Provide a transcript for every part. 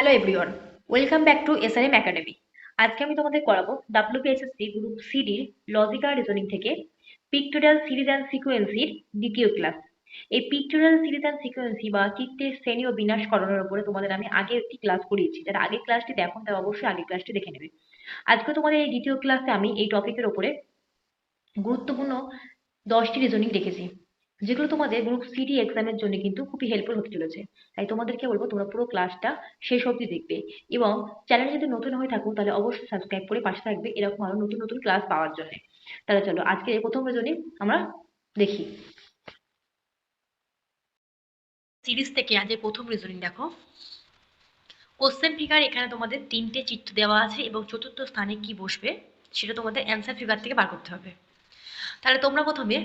Hello everyone welcome back to SRM academy আজকে আমি তোমাদের করাবো ডাব্লিউপিএসএসসি গ্রুপ সিডির লজিক্যাল রিজনিং থেকে পিক্টোরিয়াল সিরিজ অ্যান্ড সিকোয়েন্সির দ্বিতীয় ক্লাস এই পিক্টোরিয়াল সিরিজ অ্যান্ড সিকোয়েন্সি বা চিত্রের শ্রেণি ও বিন্যাস করানোর উপরে তোমাদের আমি আগে একটি ক্লাস করিয়েছি। যারা আগের ক্লাসটি দেখো, তারা অবশ্যই আগের ক্লাসটি দেখে নেবে। আজকে তোমাদের এই দ্বিতীয় ক্লাসে আমি এই টপিকের উপরে গুরুত্বপূর্ণ দশটি রিজনিং রেখেছি যেগুলো তোমাদের গ্রুপ সিডি এক্সামের জন্য কিন্তু খুবই হেল্পফুল হতে চলেছে। তাই তোমাদেরকে বলব, তোমরা পুরো ক্লাসটা শেষ অবধি দেখবে। এবং চ্যানেল যদি নতুন হয়ে থাকো, তাহলে অবশ্যই সাবস্ক্রাইব করে পাশে থাকবে, এরকম আরও নতুন নতুন ক্লাস পাওয়ার জন্য। তাহলে চলো আজকে প্রথম রিজনিং আমরা দেখি। সিরিজ থেকে আজের প্রথম রিজনিং দেখো। কোশ্চেন ফিগার এখানে তোমাদের তিনটে চিত্র দেওয়া আছে এবং চতুর্থ স্থানে কি বসবে, সেটা তোমাদের অ্যান্সার ফিগার থেকে বার করতে হবে। তাহলে তোমরা প্রথমে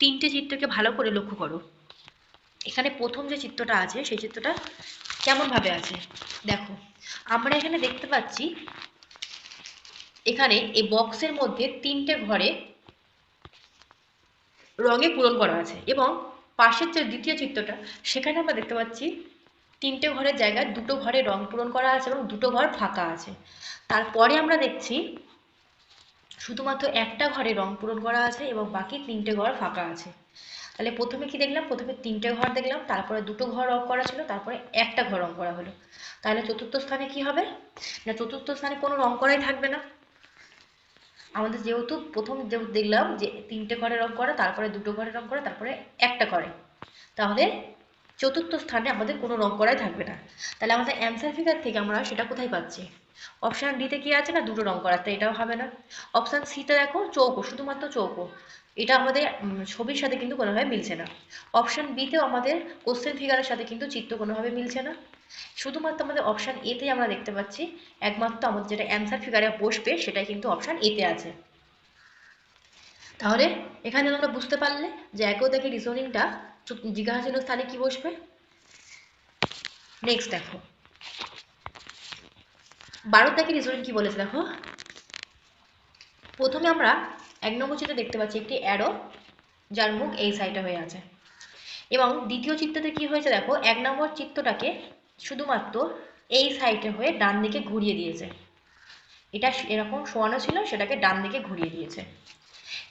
তিনটে চিত্রকে ভালো করে লক্ষ্য করো। এখানে প্রথম যে চিত্রটা আছে, সেই চিত্রটা কেমনভাবে আছে? দেখো, আমরা এখানে দেখতে পাচ্ছি এখানে এই বক্সের মধ্যে তিনটে ঘরে রঙে পূরণ করা আছে এবং পাশের যে দ্বিতীয় চিত্রটা, সেখানে আমরা দেখতে পাচ্ছি তিনটে ঘরের জায়গায় দুটো ঘরে রং পূরণ করা আছে এবং দুটো ঘর ফাঁকা আছে। তারপরে আমরা দেখছি শুধুমাত্র একটা ঘরে রং পূরণ করা আছে এবং বাকি তিনটে ঘর ফাঁকা আছে। তাহলে প্রথমে কি দেখলাম? প্রথমে তিনটে ঘর দেখলাম, তারপরে দুটো ঘর রং করা ছিল, তারপরে একটা ঘর রং করা হলো। তাহলে চতুর্থ স্থানে কি হবে? না, চতুর্থ স্থানে কোনো রং করাই থাকবে না। আমাদের যেহেতু প্রথম যেহেতু দেখলাম যে তিনটে ঘরে রং করা, তারপরে দুটো ঘরে রং করা, তারপরে একটা ঘরে। তাহলে চতুর্থ স্থানে আমাদের কোনো রং করাই থাকবে না। তাহলে আমাদের অ্যান্সার ফিগার থেকে আমরা সেটা কোথায় পাচ্ছি? অপশান ডিতে কি আছে না দুটো রং করা তাই এটাও হবে না। অপশান সিতে দেখো চৌকো, শুধুমাত্র চৌকো। এটা আমাদের ছবির সাথে কিন্তু কোনোভাবে মিলছে না। অপশান বিতেও আমাদের কোশ্চেন ফিগারের সাথে কিন্তু চিত্র কোনোভাবে মিলছে না। শুধুমাত্র আমাদের অপশান এতে আমরা দেখতে পাচ্ছি। একমাত্র আমাদের যেটা অ্যান্সার ফিগারে বসবে সেটাই কিন্তু অপশান এতে আছে। তাহলে এখানে তোমরা বুঝতে পারলে যে একও দেখে রিজনিংটা জিজ্ঞাসাজীন স্থানে কি বসবে? নেক্সট দেখো। বারো থেকে রিজনিং কি বলেছে দেখো? প্রথমে আমরা এক নম্বর চিত্রে দেখতে পাচ্ছি একটি অ্যারো যার মুখ এই সাইডে হয়ে আছে। এবং দ্বিতীয় চিত্রতে কি হয়েছে দেখো, এক নম্বর চিত্রটাকে শুধুমাত্র এই সাইডে হয়ে ডান দিকে ঘুরিয়ে দিয়েছে। এটা এরকম শোয়ানো ছিল, সেটাকে ডান দিকে ঘুরিয়ে দিয়েছে।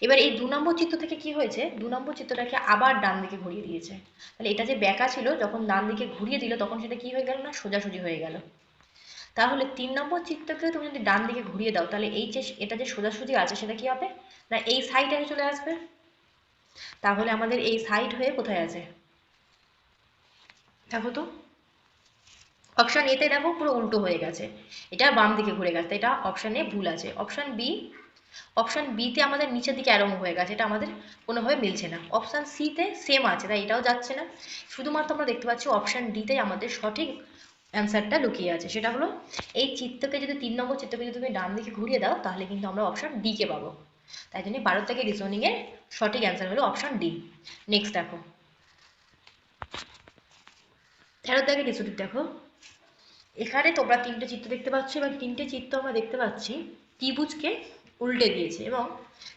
এবার এই দু নম্বর চিত্র থেকে কি হয়েছে? দু নম্বর চিত্রটাকে আবার ডান দিকে ঘুরিয়ে দিয়েছে। তাহলে এটা যে ব্যাকা ছিল, যখন ডান দিকে ঘুরিয়ে দিল, তখন সেটা কি হয়ে গেল না? সোজাসুজি হয়ে গেল। তাহলে তিন নম্বর চিত্রকে তুমি যদি ডান দিকে ঘুরিয়ে দাও, তাহলে এই যে এটা যে সোজাসুজি আছে, সেটা কি হবে? না, এই সাইড সাইডে চলে আসবে? তাহলে আমাদের এই সাইড হয়ে কোথায় আছে? দেখো তো। অপশান এতে দেখো পুরো উল্টো হয়ে গেছে। এটা বাম দিকে ঘুরে গেছে, এটা অপশান এ ভুল আছে। অপশান বি অপশান বিতে আমাদের নিচের দিকে অ্যারো হয়ে গেছে, এটা আমাদের কোনোভাবে মিলছে না। অপশান সিতে সেম আছে, তাই এটাও যাচ্ছে না। শুধুমাত্র আমরা দেখতে পাচ্ছি অপশান ডিতে আমাদের সঠিক অ্যান্সারটা লুকিয়ে আছে। সেটা হলো, এই চিত্রকে যদি তিন নম্বর চিত্রকে যদি তুমি ডান দিকে ঘুরিয়ে দাও, তাহলে কিন্তু আমরা অপশান ডিকে পাবো। তাই জন্য বারো থেকে রিজনিংয়ের সঠিক অ্যান্সার হলো অপশান ডি নেক্সট দেখো। তেরো থেকে রিজনিং দেখো। এখানে তোমরা তিনটে চিত্র দেখতে পাচ্ছ এবং তিনটে চিত্র আমরা দেখতে পাচ্ছি, ত্রিভুজকে উল্টে দিয়েছে এবং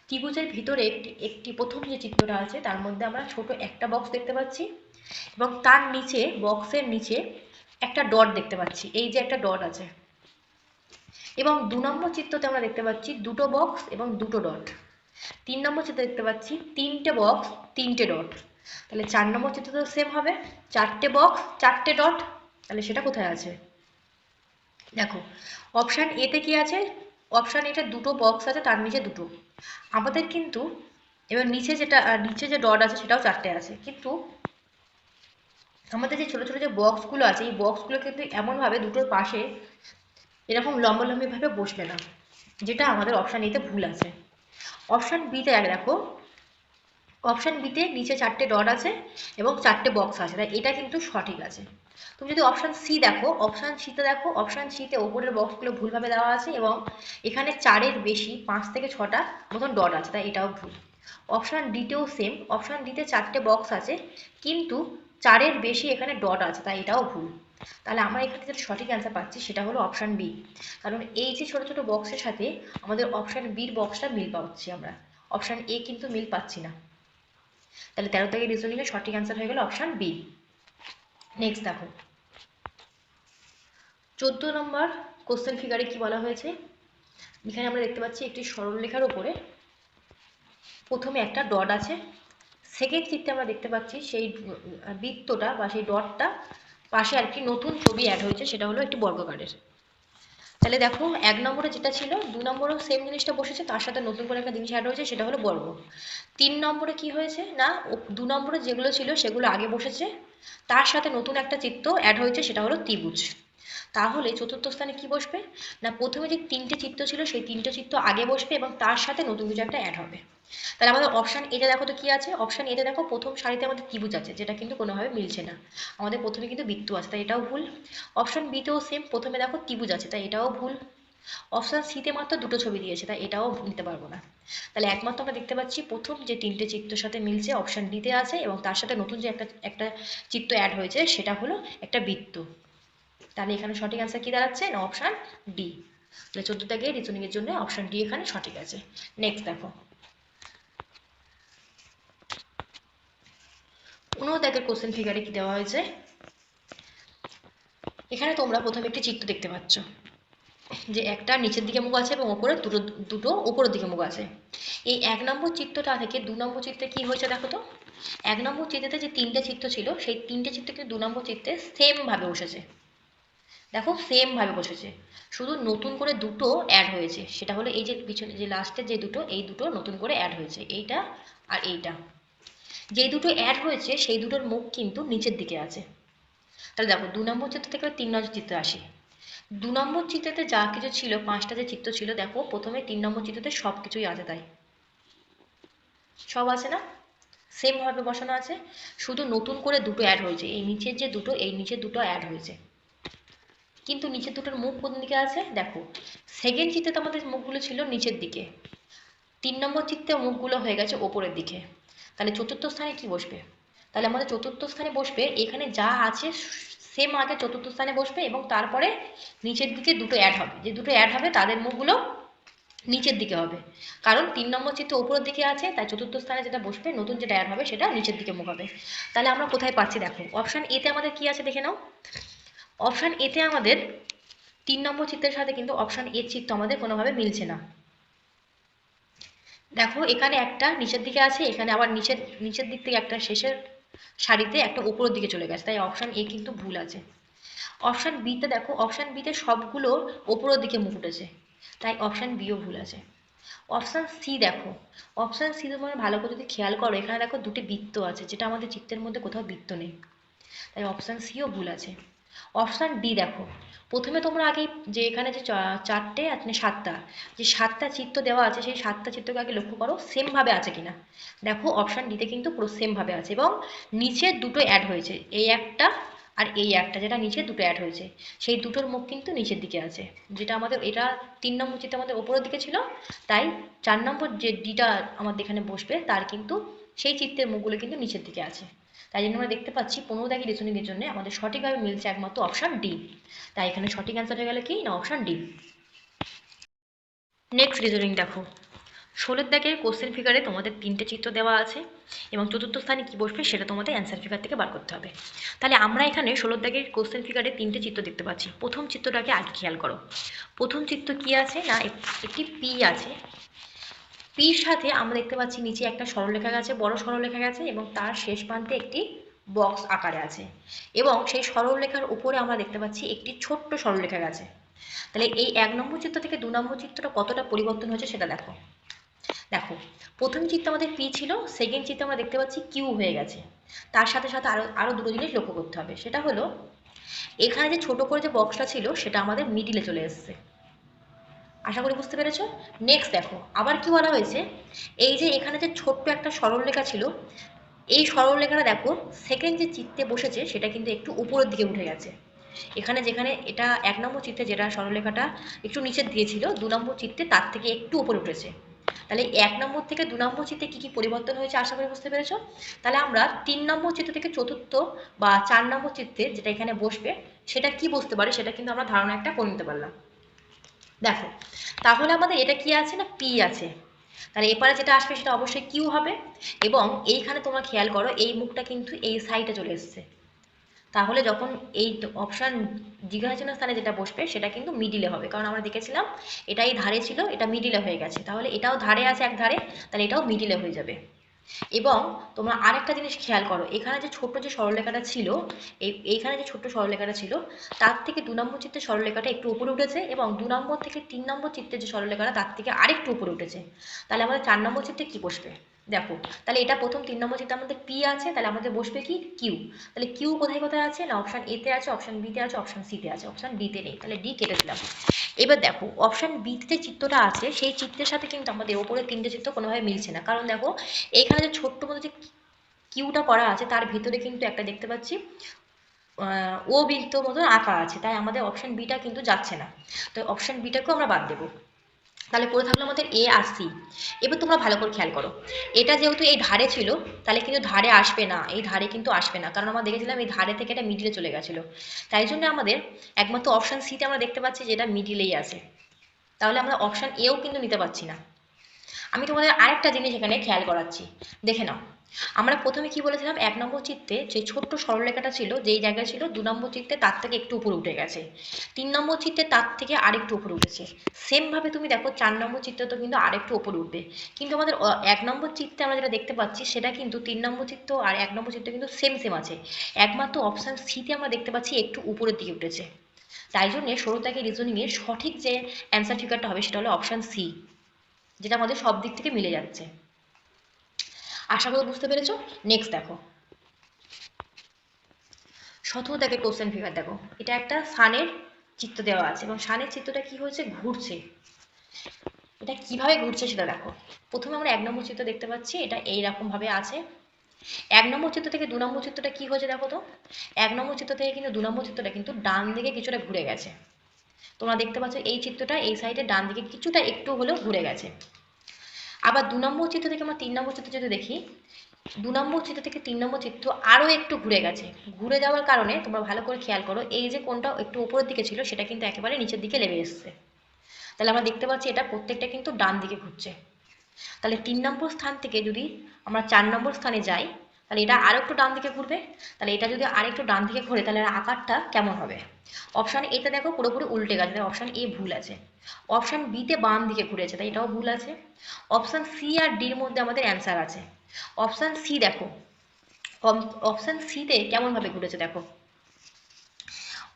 ত্রিভুজের ভিতরে একটি একটি প্রথম যে চিত্রটা আছে, তার মধ্যে আমরা ছোট একটা বক্স দেখতে পাচ্ছি এবং তার নিচে বক্সের নিচে একটা ডট দেখতে পাচ্ছি। এই যে একটা ডট আছে। এবং দু নম্বর চিত্রতে আমরা দেখতে পাচ্ছি দুটো বক্স এবং দুটো ডট তিন নম্বর চিত্র দেখতে পাচ্ছি তিনটে বক্স তিনটে ডট তাহলে চার নম্বর চিত্র তো সেম হবে। চারটে বক্স চারটে ডট তাহলে সেটা কোথায় আছে? দেখো অপশান এতে কি আছে? অপশান এটা দুটো বক্স আছে, তার নিচে দুটো। আমাদের কিন্তু এবার নিচে যেটা নিচে যে ডট আছে সেটাও চারটে আছে। কিন্তু আমাদের যে ছোটো ছোটো যে বক্সগুলো আছে, এই বক্সগুলো কিন্তু এমনভাবে দুটোর পাশে এরকম লম্বালম্বিভাবে বসবে না, যেটা আমাদের অপশান এতে ভুল আছে। অপশান বিতে এক দেখো অপশান বিতে নিচে চারটে ডট আছে এবং চারটে বক্স আছে। তাই এটা কিন্তু সঠিক আছে। তুমি যদি অপশান সি দেখো অপশান সিতে দেখো অপশান সিতে ওপরের বক্সগুলো ভুলভাবে দেওয়া আছে এবং এখানে চারের বেশি, পাঁচ থেকে ছটা মতন ডট আছে তাই এটাও ভুল। অপশান ডিতেও সেম অপশান ডিতে চারটে বক্স আছে, কিন্তু চারের বেশি এখানে ডট আছে তাই এটাও ভুল। তাহলে আমরা এখানে যেটা সঠিক অ্যান্সার পাচ্ছি সেটা হলো অপশান বি কারণ এই যে ছোটো ছোটো বক্সের সাথে আমাদের অপশান বির বক্সটা মিল পাচ্ছি আমরা। অপশান এ কিন্তু মিল পাচ্ছি না। তাহলে তেরো থেকে রিজনিংয়ের সঠিক অ্যান্সার হয়ে গেল অপশান বি নেক্সট দেখো। চোদ্দ নম্বর কোশ্চেন ফিগারে কি বলা হয়েছে? এখানে আমরা দেখতে পাচ্ছি একটি সরলরেখার ওপরে প্রথমে একটা ডট আছে। সেকেন্ড চিত্রে আমরা দেখতে পাচ্ছি সেই বৃত্তটা বা সেই ডটটা পাশে আর কি নতুন ছবি অ্যাড হয়েছে, সেটা হলো একটি বর্গকারের। তাহলে দেখো, এক নম্বরে যেটা ছিল, দু নম্বরেও সেম জিনিসটা বসেছে, তার সাথে নতুন করে একটা জিনিস অ্যাড হয়েছে, সেটা হলো বর্গ। তিন নম্বরে কি হয়েছে? না দু নম্বরে যেগুলো ছিল, সেগুলো আগে বসেছে, তার সাথে নতুন একটা চিত্র অ্যাড হয়েছে, সেটা হলো ত্রিভুজ। তাহলে চতুর্থ স্থানে কি বসবে? না প্রথমে যে তিনটে চিত্র ছিল সেই তিনটে চিত্র আগে বসবে এবং তার সাথে নতুন কিছু একটা অ্যাড হবে। তাহলে আমাদের অপশান এটা দেখো তো কি আছে? অপশান এতে দেখো প্রথম সারিতে আমাদের ত্রিভুজ আছে, যেটা কিন্তু কোনোভাবে মিলছে না। আমাদের প্রথমে কিন্তু বৃত্ত আছে, তাই এটাও ভুল। অপশান বিতেও সেম প্রথমে দেখো ত্রিভুজ আছে, তাই এটাও ভুল। অপশান সিতে মাত্র দুটো ছবি দিয়েছে, তাই এটাও নিতে পারব না। তাহলে একমাত্র আমরা দেখতে পাচ্ছি প্রথম যে তিনটে চিত্রের সাথে মিলছে অপশান ডিতে আছে এবং তার সাথে নতুন যে একটা একটা চিত্র অ্যাড হয়েছে, সেটা হলো একটা বৃত্ত। তাহলে এখানে সঠিক অ্যান্সার কি দাঁড়াচ্ছে? না অপশান ডি তাহলে চোদ্দ থেকে রিজনিং এর জন্য অপশান ডি এখানে সঠিক আছে। নেক্সট দেখো। পনেরো দাগের কোশ্চেন ফিগারে কি দেওয়া হয়েছে। এখানে তোমরা প্রথমে একটি চিত্র দেখতে পাচ্ছ, যে একটা নিচের দিকে মুখ আছে এবং ওপরে দুটো দুটো উপরের দিকে মুখ আছে। এই এক নম্বর চিত্রটা থেকে দু নম্বর চিত্রে কি হয়েছে দেখো তো? এক নম্বর চিত্রতে যে তিনটে চিত্র ছিল, সেই তিনটে চিত্র কিন্তু দু নম্বর চিত্রে সেম ভাবে বসেছে। দেখো সেম ভাবে বসেছে। শুধু নতুন করে দুটো অ্যাড হয়েছে। সেটা হলো এই যে পিছনে যে লাস্টের যে দুটো, এই দুটো নতুন করে অ্যাড হয়েছে। এইটা আর এইটা। যে দুটো অ্যাড হয়েছে, সেই দুটোর মুখ কিন্তু নিচের দিকে আছে। তাহলে দেখো, দু নম্বর চিত্র থেকে তিন নম্বর চিত্রে আসি। দু নম্বর চিত্রতে যা কিছু ছিল, পাঁচটা যে চিত্র ছিল, দেখো প্রথমে তিন নম্বর চিত্রতে সব কিছুই আছে তাই। সব আছে না? সেম ভাবে বসানো আছে। শুধু নতুন করে দুটো অ্যাড হয়েছে। এই নিচের যে দুটো, এই নিচের দুটো অ্যাড হয়েছে। কিন্তু নিচের দুটোর মুখ কোন দিকে আছে? দেখো সেকেন্ড চিত্রে তো আমাদের মুখগুলো ছিল নিচের দিকে। তিন নম্বর চিত্রে মুখগুলো হয়ে গেছে ওপরের দিকে। তাহলে চতুর্থ স্থানে কি বসবে? তাহলে আমাদের চতুর্থ স্থানে বসবে, এখানে যা আছে সেম আগে চতুর্থ স্থানে বসবে এবং তারপরে নিচের দিকে দুটো অ্যাড হবে। যে দুটো অ্যাড হবে, তাদের মুখগুলো নিচের দিকে হবে। কারণ তিন নম্বর চিত্র উপরের দিকে আছে, তাই চতুর্থ স্থানে যেটা বসবে, নতুন যেটা অ্যাড হবে, সেটা নিচের দিকে মুখ হবে। তাহলে আমরা কোথায় পাচ্ছি দেখো? অপশান এতে আমাদের কি আছে দেখে নাও। অপশান এতে আমাদের তিন নম্বর চিত্রের সাথে কিন্তু অপশান এর চিত্র আমাদের কোনোভাবে মিলছে না। দেখো, এখানে একটা নিচের দিকে আছে, এখানে আবার নিচের নিচের দিক থেকে একটা শেষের সারিতে একটা উপরের দিকে চলে গেছে, তাই অপশান এ কিন্তু ভুল আছে। অপশান বিতে দেখো অপশান বিতে সবগুলো ওপরের দিকে মুখ উঠেছে, তাই অপশান বিও ভুল আছে। অপশান সি দেখো অপশান সি তোমার ভালো করে যদি খেয়াল করো, এখানে দেখো দুটি বৃত্ত আছে, যেটা আমাদের চিত্রের মধ্যে কোথাও বৃত্ত নেই, তাই অপশান সিও ভুল আছে। অপশান ডি দেখো। প্রথমে তোমরা আগে যে এখানে যে চারটে মানে সাতটা, যে সাতটা চিত্র দেওয়া আছে, সেই সাতটা চিত্রকে আগে লক্ষ্য করো সেম ভাবে আছে কিনা। দেখো অপশান ডিতে কিন্তু পুরো সেম ভাবে আছে এবং নিচে দুটো অ্যাড হয়েছে। এই একটা আর এই একটা যেটা নিচে দুটো অ্যাড হয়েছে। সেই দুটোর মুখ কিন্তু নিচের দিকে আছে। যেটা আমাদের, এটা তিন নম্বর চিত্র আমাদের ওপরের দিকে ছিল, তাই চার নম্বর যে ডিটা আমাদের এখানে বসবে, তার কিন্তু সেই চিত্রের মুখগুলো কিন্তু নিচের দিকে আছে। তাই জন্য আমরা দেখতে পাচ্ছি পনেরো দাগি রিজনিংয়ের জন্য আমাদের সঠিকভাবে মিলছে একমাত্র অপশান ডি তাই এখানে সঠিক অ্যান্সার হয়ে গেল কি? না অপশান ডি নেক্সট রিজনিং দেখো। ষোলোর দাগের কোশ্চেন ফিগারে তোমাদের তিনটে চিত্র দেওয়া আছে এবং চতুর্থ স্থানে কী বসবে সেটা তোমাদের অ্যান্সার ফিগার থেকে বার করতে হবে। তাহলে আমরা এখানে ষোলোর দাগের কোশ্চেন ফিগারে তিনটে চিত্র দেখতে পাচ্ছি। প্রথম চিত্রটাকে আগে খেয়াল করো। প্রথম চিত্র কি আছে না একটি পি আছে। পির সাথে আমরা দেখতে পাচ্ছি নিচে একটা সরলরেখা গেছে, বড় সরলরেখা গেছে এবং তার শেষ প্রান্তে একটি বক্স আকারে আছে এবং সেই সরলরেখার উপরে আমরা দেখতে পাচ্ছি একটি ছোট্ট সরলরেখা গেছে। তাহলে এই এক নম্বর চিত্র থেকে দু নম্বর চিত্রটা কতটা পরিবর্তন হয়েছে সেটা দেখো। দেখো, প্রথম চিত্র আমাদের পি ছিল সেকেন্ড চিত্র আমরা দেখতে পাচ্ছি কিউ হয়ে গেছে। তার সাথে সাথে আরও আরও দুটো জিনিস লক্ষ্য করতে হবে। সেটা হলো, এখানে যে ছোট করে যে বক্সটা ছিল, সেটা আমাদের মিডিলে চলে এসেছে। আশা করি বুঝতে পেরেছ? নেক্সট দেখো, আবার কি বলা হয়েছে। এই যে এখানে যে ছোট্ট একটা সরলরেখা ছিল, এই সরলরেখাটা দেখো সেকেন্ড যে চিত্তে বসেছে, সেটা কিন্তু একটু উপরের দিকে উঠে গেছে। এখানে যেখানে এটা এক নম্বর চিত্রে যেটা সরলরেখাটা একটু নিচের দিয়েছিল দু নম্বর চিত্রে তার থেকে একটু উপরে উঠেছে। তাহলে এক নম্বর থেকে দু নম্বর চিত্রে কী কী পরিবর্তন হয়েছে আশা করি বুঝতে পেরেছ? তাহলে আমরা তিন নম্বর চিত্র থেকে চতুর্থ বা চার নম্বর চিত্রে যেটা এখানে বসবে, সেটা কি বুঝতে পারে? সেটা কিন্তু আমরা ধারণা একটা করে নিতে পারলাম। দেখো, তাহলে আমাদের এটা কি আছে না? পি আছে। তাহলে এপারে যেটা আসবে সেটা অবশ্যই কিউ হবে এবং এইখানে তোমরা খেয়াল করো, এই মুখটা কিন্তু এই সাইডে চলে এসছে। তাহলে যখন এই অপশান জিজ্ঞাসা স্থানে যেটা বসবে, সেটা কিন্তু মিডিলে হবে। কারণ আমরা দেখেছিলাম এটা এই ধারে ছিল, এটা মিডিলে হয়ে গেছে। তাহলে এটাও ধারে আছে এক ধারে, তাহলে এটাও মিডিলে হয়ে যাবে। এবং তোমরা আরেকটা জিনিস খেয়াল করো, এখানে যে ছোট্ট যে সরলরেখাটা ছিল এই এইখানে যে ছোট্ট সরলরেখাটা ছিল, তার থেকে দু নম্বর চিত্রের সরলরেখাটা একটু উপরে উঠেছে এবং দু নম্বর থেকে তিন নম্বর চিত্রের যে সরলরেখাটা, তার থেকে আরেকটু উপরে উঠেছে। তাহলে আমাদের চার নম্বর চিত্রে কি বসবে? দেখো, তাহলে এটা প্রথম তিন নম্বর চিত্রে আমাদের পি আছে, তাহলে আমাদের বসবে কি? কিউ তাহলে কিউ কোথায় কোথায় আছে? না অপশান এতে আছে অপশান বিতে আছে অপশান সিতে আছে অপশান ডিতে নেই। তাহলে ডি কেটে দিলাম। এবার দেখো অপশান বিতে চিত্রটা আছে, সেই চিত্রের সাথে কিন্তু আমাদের ওপরে তিনটে চিত্র কোনোভাবে মিলছে না। কারণ দেখো, এখানে যে ছোট্ট মতো যে কিউটা করা আছে, তার ভিতরে কিন্তু একটা দেখতে পাচ্ছি ও বৃত্ত মতন আঁকা আছে। তাই আমাদের অপশান বিটা কিন্তু যাচ্ছে না। তো অপশান বিটাকেও আমরা বাদ দেবো। তাহলে পড়ে থাকল আমাদের এ আর সি এবার তোমরা ভালো করে খেয়াল করো। এটা যেহেতু এই ধারে ছিল, তাহলে কিন্তু ধারে আসবে না। এই ধারে কিন্তু আসবে না। কারণ আমরা দেখেছিলাম এই ধারে থেকে এটা মিডিলে চলে গেছিল। তাই জন্য আমাদের একমাত্র অপশান সিতে আমরা দেখতে পাচ্ছি যে এটা মিডিলেই আছে। তাহলে আমরা অপশান এও কিন্তু নিতে পারছি না। আমি তোমাদের আরেকটা জিনিস এখানে খেয়াল করাচ্ছি। দেখে নাও। আমরা প্রথমে কি বলেছিলাম? এক নম্বর চিত্তে যে ছোট্ট সরলরেখাটা ছিল, যেই জায়গায় ছিল, দু নম্বর চিত্তে তার থেকে একটু উপরে উঠে গেছে। তিন নম্বর চিত্তে তার থেকে আরেকটু উপরে উঠেছে। সেমভাবে তুমি দেখো, চার নম্বর চিত্রে তো কিন্তু আরেকটু উপরে উঠবে। কিন্তু আমাদের এক নম্বর চিত্তে আমরা যেটা দেখতে পাচ্ছি, সেটা কিন্তু তিন নম্বর চিত্র আর এক নম্বর চিত্র কিন্তু সেম সেম আছে। একমাত্র অপশান সিতে আমরা দেখতে পাচ্ছি একটু উপরের দিকে উঠেছে। তাই জন্য সরুতাকে রিজনিংয়ের সঠিক যে অ্যান্সার ফিগারটা হবে, সেটা হলো অপশান সি যেটা আমাদের সব দিক থেকে মিলে যাচ্ছে। আশা করি বুঝতে পেরেছ? নেক্সট দেখো। সতেরো দেখে কোশ্চেন ফিগার দেখো। এটা একটা সানের চিত্র দেওয়া আছে এবং সানের চিত্রটা কি হয়েছে? ঘুরছে। এটা কীভাবে ঘুরছে সেটা দেখো। প্রথমে আমরা এক নম্বর চিত্র দেখতে পাচ্ছি, এটা এইরকম ভাবে আছে। এক নম্বর চিত্র থেকে দু নম্বর চিত্রটা কি হয়েছে দেখো তো? এক নম্বর চিত্র থেকে কিন্তু দু নম্বর চিত্রটা কিন্তু ডান দিকে কিছুটা ঘুরে গেছে। তোমরা দেখতে পাচ্ছ এই চিত্রটা এই সাইডে ডান দিকে কিছুটা একটু হলেও ঘুরে গেছে। আবার দু নম্বর চিত্র থেকে আমরা তিন নম্বর চিত্র যদি দেখি, দু নম্বর চিত্র থেকে তিন নম্বর চিত্র আরও একটু ঘুরে গেছে। ঘুরে যাওয়ার কারণে তোমরা ভালো করে খেয়াল করো, এই যে কোনটা একটু উপরের দিকে ছিল, সেটা কিন্তু একেবারে নিচের দিকে লেগে এসছে। তাহলে আমরা দেখতে পাচ্ছি এটা প্রত্যেকটা কিন্তু ডান দিকে ঘুরছে। তাহলে তিন নম্বর স্থান থেকে যদি আমরা চার নম্বর স্থানে যাই তাহলে এটা আরও একটু ডান দিকে ঘুরবে। তাহলে এটা যদি আরেকটু ডান দিকে ঘুরে তাহলে আকারটা কেমন হবে? অপশান এতে দেখো পুরোপুরি উল্টে গেছে অপশান এ ভুল আছে। অপশান বিতে বাম দিকে ঘুরেছে তাই এটাও ভুল আছে। অপশান সি আর ডির মধ্যে আমাদের অ্যান্সার আছে। অপশান সি দেখো অপশান সিতে কেমনভাবে ঘুরেছে দেখো।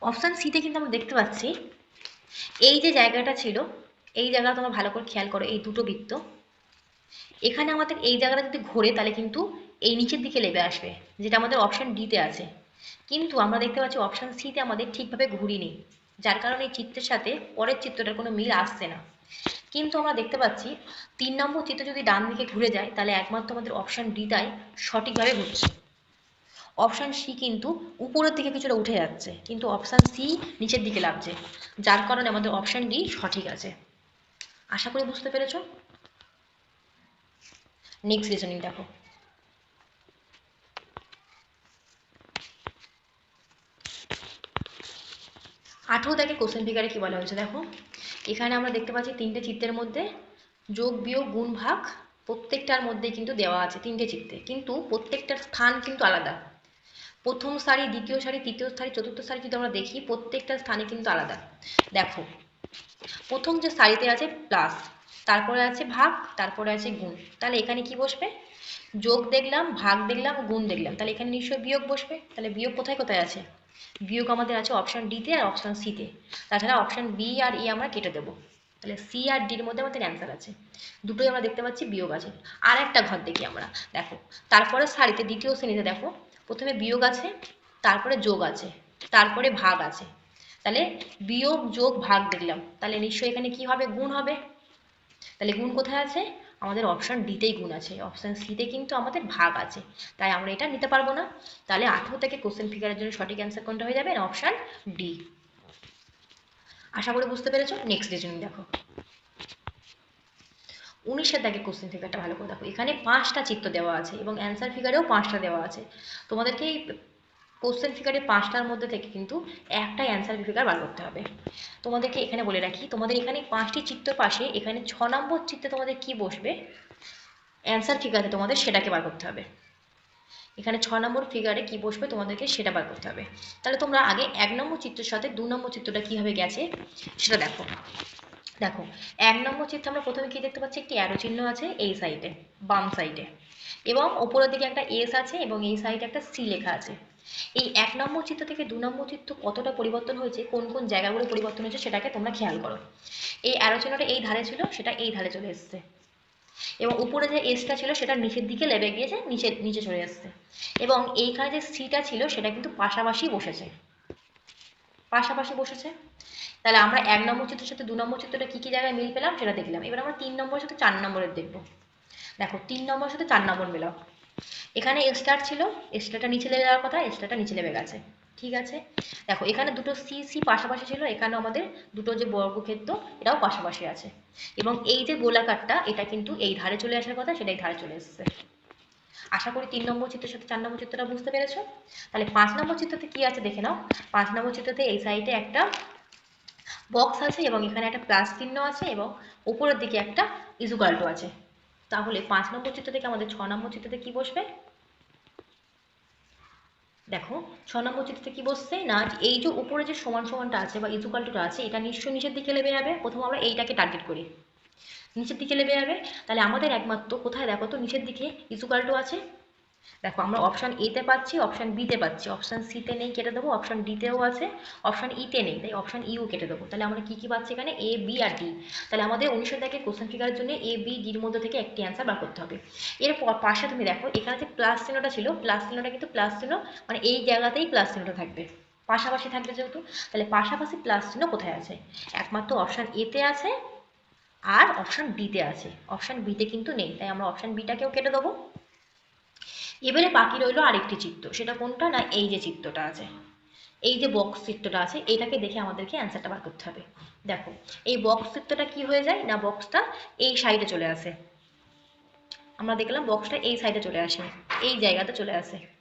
অপশান সিতে কিন্তু আমরা দেখতে পাচ্ছি এই যে জায়গাটা ছিল এই জায়গাটা তোমরা ভালো করে খেয়াল করো এই দুটো বৃত্ত। এখানে আমাদের এই জায়গাটা যদি ঘোরে তাহলে কিন্তু এই নিচের দিকে লেবে আসবে, যেটা আমাদের অপশান ডিতে আছে। কিন্তু আমরা দেখতে পাচ্ছি অপশান সিতে আমাদের ঠিকভাবে ঘুরিনি যার কারণে এই চিত্রের সাথে পরের চিত্রটার কোনো মিল আসছে না। কিন্তু আমরা দেখতে পাচ্ছি তিন নম্বর চিত্র যদি ডান দিকে ঘুরে যায়, তাহলে একমাত্র আমাদের অপশান ডিটাই সঠিকভাবে ঘুরছে। অপশান সি কিন্তু উপরের দিকে কিছুটা উঠে যাচ্ছে, কিন্তু অপশান সি নিচের দিকে লাগছে, যার কারণে আমাদের অপশান ডি সঠিক আছে। আশা করি বুঝতে পেরেছ? নেক্সট রিজনিং দেখো। আঠেরো দেখে কোশ্চেন ফিগারে কি বলা হয়েছে দেখো? এখানে আমরা দেখতে পাচ্ছি তিনটে চিত্রের মধ্যে যোগ, বিয়োগ, গুণ, ভাগ প্রত্যেকটার মধ্যে কিন্তু দেওয়া আছে তিনটে চিত্রে। কিন্তু প্রত্যেকটার স্থান কিন্তু আলাদা। প্রথম সারি, দ্বিতীয় সারি, তৃতীয় সারি, চতুর্থ সারি যদি আমরা দেখি, প্রত্যেকটা স্থানে কিন্তু আলাদা। দেখো, প্রথম যে সারিতে আছে প্লাস তারপরে আছে ভাগ, তারপরে আছে গুণ। তাহলে এখানে কি বসবে? যোগ দেখলাম, ভাগ দেখলাম, গুণ দেখলাম। তাহলে এখানে নিশ্চয়ই বিয়োগ বসবে। তাহলে বিয়োগ কোথায় কোথায় আছে? বিয়োগ আমাদের আছে অপশান ডিতে আর অপশান সিতে তাছাড়া অপশান বি আর ই আমরা কেটে দেবো। তাহলে সি আর ডির মধ্যে আমাদের অ্যান্সার আছে। দুটোই আমরা দেখতে পাচ্ছি বিয়োগ আছে। আর একটা ঘর দেখি আমরা। দেখো, তারপরে সারিতে দ্বিতীয় শ্রেণীতে দেখো, প্রথমে বিয়োগ আছে, তারপরে যোগ আছে, তারপরে ভাগ আছে। তাহলে বিয়োগ যোগ ভাগ দেখলাম। তাহলে নিশ্চয়ই এখানে কি হবে? গুণ হবে। তাহলে গুণ কোথায় আছে? আমাদের অপশান ডিতেই গুণ আছে। অপশান সিতে কিন্তু আমাদের ভাগ আছে। তাই আমরা এটা নিতে পারব না। তাহলে আঠেরো থেকে কোশ্চেন ফিগারের জন্য সঠিক অ্যান্সার কোনটা হয়ে যাবে? অপশান ডি আশা করি বুঝতে পেরেছ? নেক্সট রিজনিং দেখো। উনিশের দাগে কোশ্চেন ফিগারটা ভালো করে দেখো। এখানে পাঁচটা চিত্র দেওয়া আছে এবং অ্যান্সার ফিগারেও পাঁচটা দেওয়া আছে। তোমাদেরকে এই কোশ্চেন ফিগারে পাঁচটার মধ্যে থেকে কিন্তু একটা অ্যান্সার ফিগার বার করতে হবে। তোমাদেরকে এখানে বলে রাখি, তোমাদের এখানে পাঁচটি চিত্র পাশে এখানে ছ নম্বর চিত্রে তোমাদের কি বসবে? অ্যান্সার ফিগারে তোমাদের সেটাকে বার করতে হবে। এখানে ছ নম্বর ফিগারে কি বসবে? তোমাদেরকে সেটা বার করতে হবে। তাহলে তোমরা আগে এক নম্বর চিত্রের সাথে দু নম্বর চিত্রটা কীভাবে গেছে সেটা দেখো। দেখো, এক নম্বর চিত্রে আমরা প্রথমে কি দেখতে পাচ্ছি? একটি অ্যারো চিহ্ন আছে এই সাইডে বাম সাইডে এবং ওপরের দিকে একটা এস আছে এবং এই সাইডে একটা সি লেখা আছে। এই এক নম্বর চিত্র থেকে দু নম্বর চিত্র কতটা পরিবর্তন হয়েছে, কোন কোন জায়গাগুলো পরিবর্তন হয়েছে সেটাকে তোমরা খেয়াল করো। এই আলোচনাটা এই ধারে ছিল, সেটা এই ধারে চলে এসছে। এবং উপরে যে এসটা ছিল, সেটা নিচের দিকে লেবে গিয়েছে, নিচে নিচে চলে এসছে। এবং এইখানে যে সিটা ছিল, সেটা কিন্তু পাশাপাশি বসেছে। পাশাপাশি বসেছে। তাহলে আমরা এক নম্বর চিত্রের সাথে দু নম্বর চিত্রটা কী কী জায়গায় মিল পেলাম, সেটা দেখলাম। এবার আমরা তিন নম্বরের সাথে চার নম্বরের দেখব। দেখো, তিন নম্বরের সাথে চার নম্বর মেলাও। এখানে স্টার ছিল স্টারটা নিচে লেগে যাওয়ার কথা স্টারটা নিচে লেগে গেছে, ঠিক আছে? দেখো, এখানে দুটো সি সি পাশাপাশি ছিল, এখানে আমাদের দুটো যে বর্গক্ষেত্র, এটাও পাশাপাশি আছে। এবং এই যে গোলাকারটা, এটা কিন্তু এই ধারে চলে আসার কথা, সেটা এই ধারে চলে এসেছে। আশা করি তিন নম্বর চিত্রের সাথে চার নম্বর চিত্রটা বুঝতে পেরেছ? তাহলে পাঁচ নম্বর চিত্রতে কি আছে দেখে নাও। পাঁচ নম্বর চিত্রতে এই সাইডে একটা বক্স আছে এবং এখানে একটা প্লাস চিহ্ন আছে এবং উপরের দিকে একটা ইজুকাল্টো আছে। তাহলে পাঁচ নম্বর চিত্র থেকে আমাদের ছ নম্বর চিত্রতে কি বসবে? দেখো, ছ নম্বর চিত্রতে কি বসছে? না এই যে উপরে যে সমান সমানটা আছে বা ইজুকালটা আছে, এটা নিশ্চয় নিচের দিকে লেবে যাবে। প্রথম আমরা এইটাকে টার্গেট করি। নিচের দিকে লেবে যাবে। তাহলে আমাদের একমাত্র, কোথায় দেখো তো, নিচের দিকে ইজুকাল্টো আছে। দেখো, আমরা অপশান এতে পাচ্ছি অপশান বিতে পাচ্ছি। অপশান সিতে নেই, কেটে দেবো। অপশান ডিতেও আছে অপশান ইতে নেই। তাই অপশান ইও কেটে দেবো। তাহলে আমরা কী কী পাচ্ছি এখানে? এ বি আর ডি তাহলে আমাদের উনিশশো দেখে কোশ্চেন ফিগারের জন্য এ বি ডির মধ্যে থেকে একটি অ্যান্সার বার করতে হবে। এরপর পাশে তুমি দেখো, এখানে যে প্লাস চিহ্নটা ছিল প্লাস চিহ্নটা কিন্তু প্লাস চিহ্ন মানে এই জায়গাতেই প্লাস চিহ্নটা থাকবে। পাশাপাশি থাকবে যেহেতু, তাহলে পাশাপাশি প্লাস চিহ্ন কোথায় আছে? একমাত্র অপশান এতে আছে, আর অপশান ডিতে আছে। অপশান বিতে কিন্তু নেই। তাই আমরা অপশান বিটাকেও কেটে দেবো। এবারে বাকি রইল আরেকটি চিত্র। সেটা কোনটা না এই যে চিত্রটা আছে? এই যে বক্স চিত্রটা আছে এটাকে দেখে আমাদেরকে অ্যান্সারটা বার করতে হবে। দেখো, এই বক্স চিত্রটা কি হয়ে যায় না বক্সটা এই সাইডে চলে আসে? আমরা দেখলাম বক্সটা এই সাইডে চলে আসে, এই জায়গাতে চলে আসে।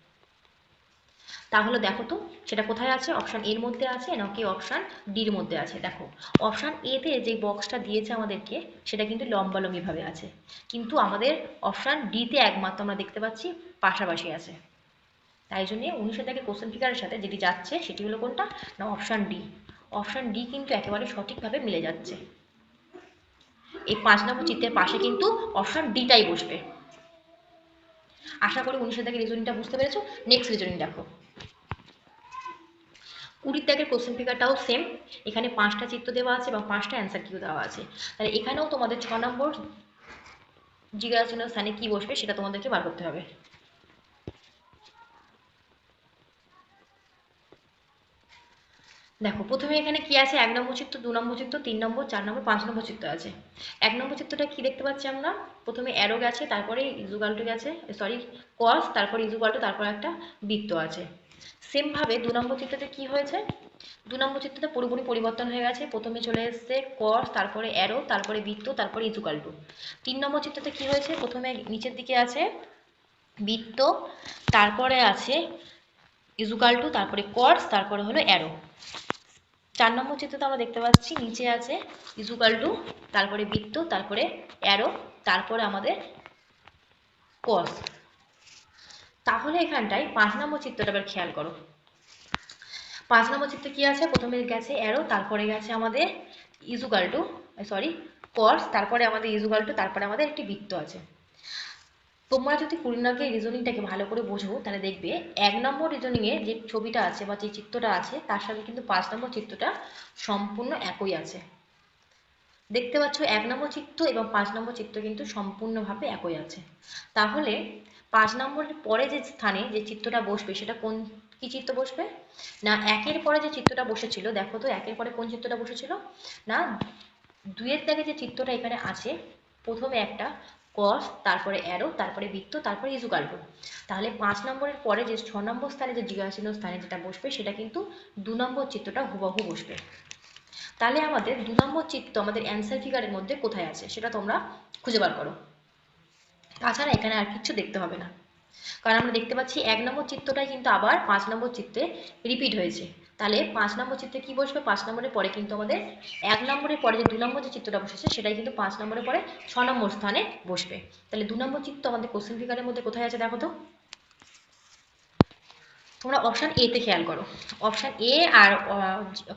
তাহলে দেখো তো, সেটা কোথায় আছে? অপশান এর মধ্যে আছে নাকি অপশান ডির মধ্যে আছে? দেখো অপশান এতে যে বক্সটা দিয়েছে আমাদেরকে, সেটা কিন্তু লম্বালম্বিভাবে আছে। কিন্তু আমাদের অপশান ডিতে একমাত্র আমরা দেখতে পাচ্ছি পাশাপাশি আছে। তাই জন্যে উনিশশো থেকে কোশ্চেন ফিগারের সাথে যেটি যাচ্ছে, সেটি হলো কোনটা? না অপশান ডি অপশান ডি কিন্তু একেবারে সঠিকভাবে মিলে যাচ্ছে। এই পাঁচ নম্বর চিত্রের পাশে কিন্তু অপশান ডিটাই বসবে। আশা করি উনিশশো থেকে রিজনিংটা বুঝতে পেরেছ? নেক্সট রিজনিং দেখো। কুড়ির দাগের কোশ্চেন ফিগারটাও সেম এখানে পাঁচটা চিত্র দেওয়া আছে এবং পাঁচটা অ্যান্সার কিউ দেওয়া আছে। তাহলে এখানেও তোমাদের ছ নম্বর জিজ্ঞাসা স্থানে কি বসবে সেটা তোমাদেরকে বার করতে হবে। দেখো, প্রথমে এখানে কি আছে? এক নম্বর চিত্র, দু নম্বর চিত্র, তিন নম্বর, চার নম্বর, পাঁচ নম্বর চিত্র আছে। এক নম্বর চিত্রটা কি দেখতে পাচ্ছি আমরা? প্রথমে অ্যারো গেছে, তারপরে ইজুগাল্টো গেছে সরি কস তারপরে ইজুগাল্টো তারপর একটা বৃত্ত আছে। সেমভাবে দু নম্বর চিত্রতে কি হয়েছে? দু নম্বর চিত্রতে পুরোপুরি পরিবর্তন হয়ে গেছে। প্রথমে চলে এসছে কস তারপরে অ্যারো তারপরে বৃত্ত, তারপরে ইজুকাল্টু তিন নম্বর চিত্রতে কি হয়েছে? প্রথমে নিচের দিকে আছে বৃত্ত, তারপরে আছে ইজুকাল্টু তারপরে কর্স তারপরে হলো অ্যারো চার নম্বর চিত্রতে আমরা দেখতে পাচ্ছি, নিচে আছে ইজুকাল্টু তারপরে বৃত্ত, তারপরে অ্যারো তারপরে আমাদের কস তাহলে এখানটায় পাঁচ নম্বর চিত্রটা এবার খেয়াল করো। পাঁচ নম্বর চিত্র কি আছে? প্রথমে গেছে অ্যারো তারপরে গেছে আমাদের ইজুগাল্টু সরি কর্স তারপরে আমাদের ইজুগাল্টু তারপরে আমাদের একটি বৃত্ত আছে। তোমরা যদি নম্বরের রিজনিংটাকে ভালো করে বোঝো, তাহলে দেখবে এক নম্বর রিজনিংয়ে যে ছবিটা আছে বা যে চিত্রটা আছে, তার সাথে কিন্তু পাঁচ নম্বর চিত্রটা সম্পূর্ণ একই আছে। দেখতে পাচ্ছ, এক নম্বর চিত্র এবং পাঁচ নম্বর চিত্র কিন্তু সম্পূর্ণভাবে একই আছে। তাহলে পাঁচ নম্বরের পরে যে স্থানে যে চিত্রটা বসবে, সেটা কোন, কি চিত্র বসবে? না, একের পরে যে চিত্রটা বসেছিল, দেখো তো একের পরে কোন চিত্রটা বসেছিল? না, দুইয়ের দাগে যে চিত্রটা এখানে আছে, প্রথমে একটা কস তারপরে অ্যারো তারপরে বৃত্ত, তারপরে ইজুকাল্টো তাহলে পাঁচ নম্বরের পরে যে ছ নম্বর স্থানে যে জিজ্ঞাসীন স্থানে যেটা বসবে, সেটা কিন্তু দু নম্বর চিত্রটা হুবাহু বসবে। তাহলে আমাদের দু নম্বর চিত্র, আমাদের অ্যান্সার ফিগারের মধ্যে কোথায় আছে, সেটা তোমরা খুঁজে বার করো। তাছাড়া এখানে আর কিছু দেখতে হবে না। কারণ আমরা দেখতে পাচ্ছি এক নম্বর চিত্রটাই কিন্তু আবার পাঁচ নম্বর চিত্রে রিপিট হয়েছে। তাহলে পাঁচ নম্বর চিত্রে কি বসবে? পাঁচ নম্বরের পরে কিন্তু আমাদের এক নম্বরের পরে যে দু নম্বর যে চিত্রটা বসেছে, সেটাই কিন্তু পাঁচ নম্বরের পরে ছ নম্বর স্থানে বসবে। তাহলে দু নম্বর চিত্র আমাদের কোশ্চেন ফিগারের মধ্যে কোথায় আছে দেখো তো? তোমরা অপশান এতে খেয়াল করো। অপশান এ আর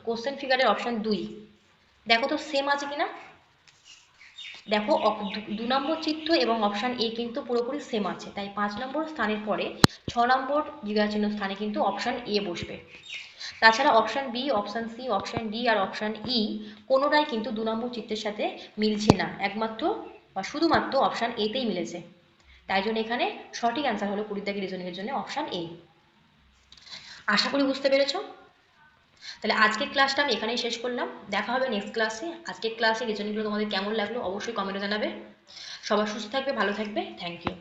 কোশ্চেন ফিগারের অপশান দুই। দেখো তো সেম আছে কিনা? দেখো দু- নম্বর চিত্র এবং অপশান এ কিন্তু পুরোপুরি সেম আছে। তাই পাঁচ নম্বর স্থানের পরে ছ নম্বর জিজ্ঞাসাচিহ্ন স্থানে কিন্তু অপশান এ বসবে। তাছাড়া option B option C option D আর অপশান ই কোনোটাই কিন্তু দু নম্বর চিত্রের সাথে মিলছে না। একমাত্র বা শুধুমাত্র অপশান এতেই মিলেছে। তাই জন্য এখানে সঠিক অ্যান্সার হলো দাগের রিজনিংয়ের জন্য অপশান এ আশা করি বুঝতে পেরেছ? তাহলে আজকের ক্লাসটা আমি এখানেই শেষ করলাম। দেখা হবে নেক্সট ক্লাসে আজকের ক্লাসে রিজনিংগুলো তোমাদের কেমন লাগল অবশ্যই কমেন্টে জানাবে। সবাই সুস্থ থাকবে, ভালো থাকবে। Thank you